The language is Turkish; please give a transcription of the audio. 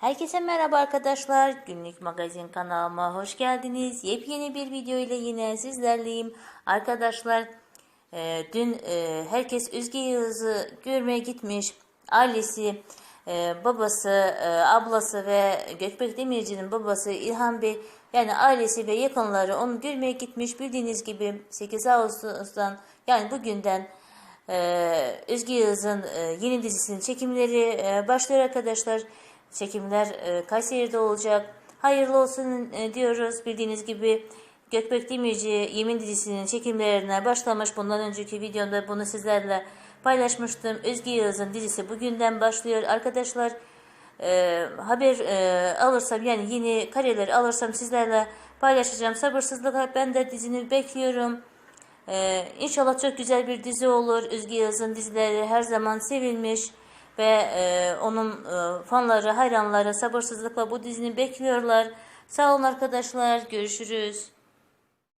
Herkese merhaba arkadaşlar. Günlük magazin kanalıma hoş geldiniz. Yepyeni bir video ile yine sizlerleyim. Arkadaşlar e, dün e, herkes Özge Yağız'ı görmeye gitmiş. Ailesi, e, babası, e, ablası ve Gökbek Demirci'nin babası İlhan Bey yani ailesi ve yakınları onu görmeye gitmiş. Bildiğiniz gibi 8 Ağustos'tan yani bugünden ee, Özge Yağız'ın e, yeni dizisinin çekimleri e, başlıyor arkadaşlar. Çekimler e, Kayseri'de olacak. Hayırlı olsun e, diyoruz. Bildiğiniz gibi Gökbek Demirci Yemin dizisinin çekimlerine başlamış. Bundan önceki videomda bunu sizlerle paylaşmıştım. Özge Yağız'ın dizisi bugünden başlıyor. Arkadaşlar e, haber e, alırsam yani yeni kareleri alırsam sizlerle paylaşacağım. Sabırsızlıkla ben de dizini bekliyorum. Ee, inşallah çok güzel bir dizi olur. Özge Yağız'ın dizileri her zaman sevilmiş ve e, onun e, fanları, hayranları sabırsızlıkla bu dizini bekliyorlar. Sağ olun arkadaşlar. Görüşürüz.